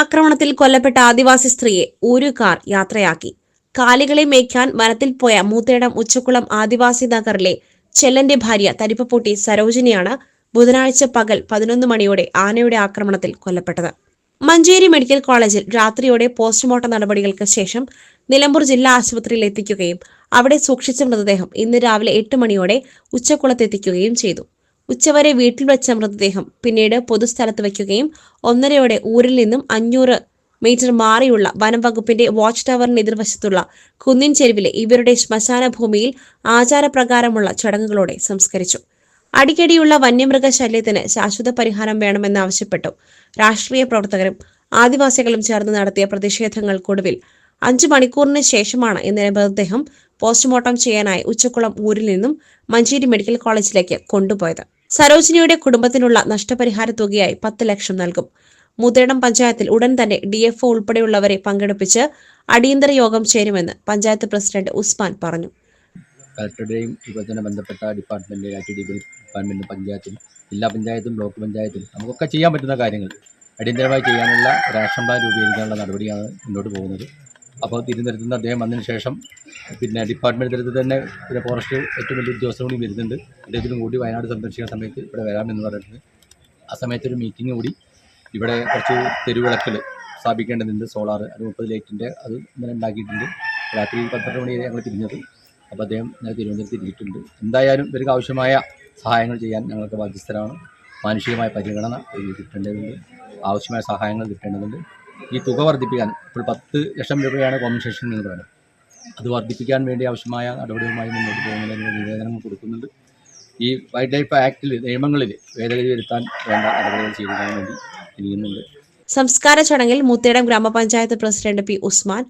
ആക്രമണത്തിൽ കൊല്ലപ്പെട്ട ആദിവാസി സ്ത്രീയെ ഊരുകാർ യാത്രയാക്കി. കാലികളെ മേയ്ക്കാൻ വനത്തിൽ പോയ മൂത്തേടം ഉച്ചക്കുളം ആദിവാസി നഗറിലെ ചെല്ലന്റെ ഭാര്യ തരിപ്പപ്പൊട്ടി സരോജിനിയാണ് ബുധനാഴ്ച പകൽ പതിനൊന്ന് മണിയോടെ ആനയുടെ ആക്രമണത്തിൽ കൊല്ലപ്പെട്ടത്. മഞ്ചേരി മെഡിക്കൽ കോളേജിൽ രാത്രിയോടെ പോസ്റ്റ്മോർട്ടം നടപടികൾക്ക് ശേഷം നിലമ്പൂർ ജില്ലാ ആശുപത്രിയിൽ എത്തിക്കുകയും അവിടെ സൂക്ഷിച്ച മൃതദേഹം ഇന്ന് രാവിലെ എട്ട് മണിയോടെ ഉച്ചക്കുളത്തെത്തിക്കുകയും ചെയ്തു. ഉച്ചവരെ വീട്ടിൽ വെച്ച മൃതദേഹം പിന്നീട് പൊതുസ്ഥലത്ത് വയ്ക്കുകയും ഒന്നരയോടെ ഊരിൽ നിന്നും അഞ്ഞൂറ് മീറ്റർ മാറിയുള്ള വനം വകുപ്പിന്റെ വാച്ച് ടവറിന് എതിർവശത്തുള്ള കുന്നിൻ ചെരുവിലെ ഇവരുടെ ശ്മശാന ഭൂമിയിൽ ആചാരപ്രകാരമുള്ള ചടങ്ങുകളോടെ സംസ്കരിച്ചു. അടിക്കടിയുള്ള വന്യമൃഗ ശല്യത്തിന് ശാശ്വത പരിഹാരം വേണമെന്നാവശ്യപ്പെട്ടു രാഷ്ട്രീയ പ്രവർത്തകരും ആദിവാസികളും ചേർന്ന് നടത്തിയ പ്രതിഷേധങ്ങൾക്കൊടുവിൽ അഞ്ചു മണിക്കൂറിന് ശേഷമാണ് ഇന്നലെ മൃതദേഹം പോസ്റ്റ്മോർട്ടം ചെയ്യാനായി ഉച്ചക്കുളം ഊരിൽ നിന്നും മഞ്ചേരി മെഡിക്കൽ കോളേജിലേക്ക് കൊണ്ടുപോയത്. സരോജിനിയുടെ കുടുംബത്തിനുള്ള നഷ്ടപരിഹാര തുകയായി പത്ത് ലക്ഷം നൽകും. മുതിരണം പഞ്ചായത്തിൽ ഉടൻ തന്നെ ഡി എഫ് ഒ ഉൾപ്പെടെയുള്ളവരെ പങ്കെടുപ്പിച്ച് അടിയന്തര യോഗം ചേരുമെന്ന് പഞ്ചായത്ത് പ്രസിഡന്റ് ഉസ്മാൻ പറഞ്ഞു. കളക്ടറുടെയും അതുപോലെ തന്നെ ബന്ധപ്പെട്ട ഡിപ്പാർട്ട്മെന്റ് ഐ ടി ഡി പഞ്ചായത്തും ജില്ലാ പഞ്ചായത്തും ബ്ലോക്ക് പഞ്ചായത്തും നമുക്കൊക്കെ ചെയ്യാൻ പറ്റുന്ന കാര്യങ്ങൾ. അടിയന്തരമായി ചെയ്യാനുള്ള ആക്ഷൻ പ്ലാൻ രൂപീകരിക്കാനുള്ള നടപടിയാണ് മുന്നോട്ട് പോകുന്നത്. അപ്പോൾ തിരുവനന്തപുരത്ത് അദ്ദേഹം വന്നതിന് ശേഷം പിന്നെ ഡിപ്പാർട്ട്മെന്റ് തലത്തിൽ തന്നെ പിന്നെ ഫോറസ്റ്റ് ഏറ്റവും വലിയ ഉദ്യോഗസ്ഥർ കൂടി വരുന്നുണ്ട്. അദ്ദേഹത്തിനും കൂടി വയനാട് സന്ദർശിക്കുന്ന സമയത്ത് ഇവിടെ വരാമെന്ന് പറഞ്ഞിട്ടുണ്ട്. ആ സമയത്തൊരു മീറ്റിംഗ് കൂടി ഇവിടെ കുറച്ച് തെരുവിളക്കൽ സ്ഥാപിക്കേണ്ടതുണ്ട്. സോളാർ അത് മുപ്പത് ലൈറ്റിന്റെ അത് ഇന്നലെ ഉണ്ടാക്കിയിട്ടുണ്ട്. രാത്രി പന്ത്രണ്ട് മണി വരെ ഞങ്ങൾ തിരിഞ്ഞത്. അപ്പോൾ അദ്ദേഹം ഇന്നലെ തിരുവനന്തപുരത്ത് തിരിച്ചിട്ടുണ്ട് എന്തായാലും ഇവർക്ക് ആവശ്യമായ സഹായങ്ങൾ ചെയ്യാൻ ഞങ്ങൾക്ക് ബാധ്യസ്ഥരാണ്. മാനുഷികമായ പരിഗണന കിട്ടേണ്ടതുണ്ട്. ആവശ്യമായ സഹായങ്ങൾ കിട്ടേണ്ടതുണ്ട്. ഈ തുക വർദ്ധിപ്പിക്കാൻ ഇപ്പോൾ പത്ത് ലക്ഷം രൂപയാണ് കോമ്പൻസേഷൻ എന്ന് പറയുന്നത്. അത് വർദ്ധിപ്പിക്കാൻ വേണ്ടി ആവശ്യമായ നടപടികളുമായി മുന്നോട്ട് പോകുന്നതിന് നിവേദനങ്ങൾ കൊടുക്കുന്നുണ്ട്. ഈ വൈൽഡ് ലൈഫ് ആക്ടിൽ നിയമങ്ങളിൽ ഭേദഗതി വരുത്താൻ വേണ്ട നടപടികൾ ചെയ്യുന്നതിന് വേണ്ടി ചെയ്യുന്നുണ്ട് സംസ്കാര ചടങ്ങിൽ മുത്തേടം ഗ്രാമപഞ്ചായത്ത് പ്രസിഡന്റ് പി ഉസ്മാൻ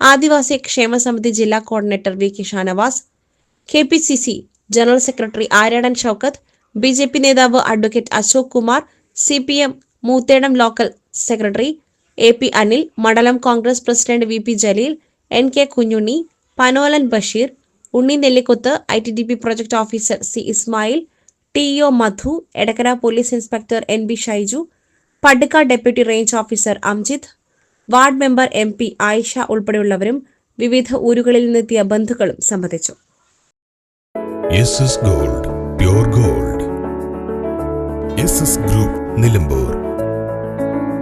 ആദിവാസി ക്ഷേമ സമിതി ജില്ലാ coordinator V K Shanavas K P C C general secretary Aryadan Shoukath B J P നേതാവ് advocate Ashok Kumar C P M Moothedam local secretary A P Anil മണ്ഡലം Congress president V P Jaleel N K Kunhunni Panolan Basheer Unni Nellikkuthu I T D P project officer C Ismail T O Madhu Edakkara police inspector N B Shaiju Padukka deputy range officer Amjith ward member M P Ayisha ഉൾപ്പെടെയുള്ളവരും വിവിധ ഊരുകളിൽ നിന്നെത്തിയ ബന്ധുക്കളും സംബന്ധിച്ചു. Gold gold. Group Nilambur.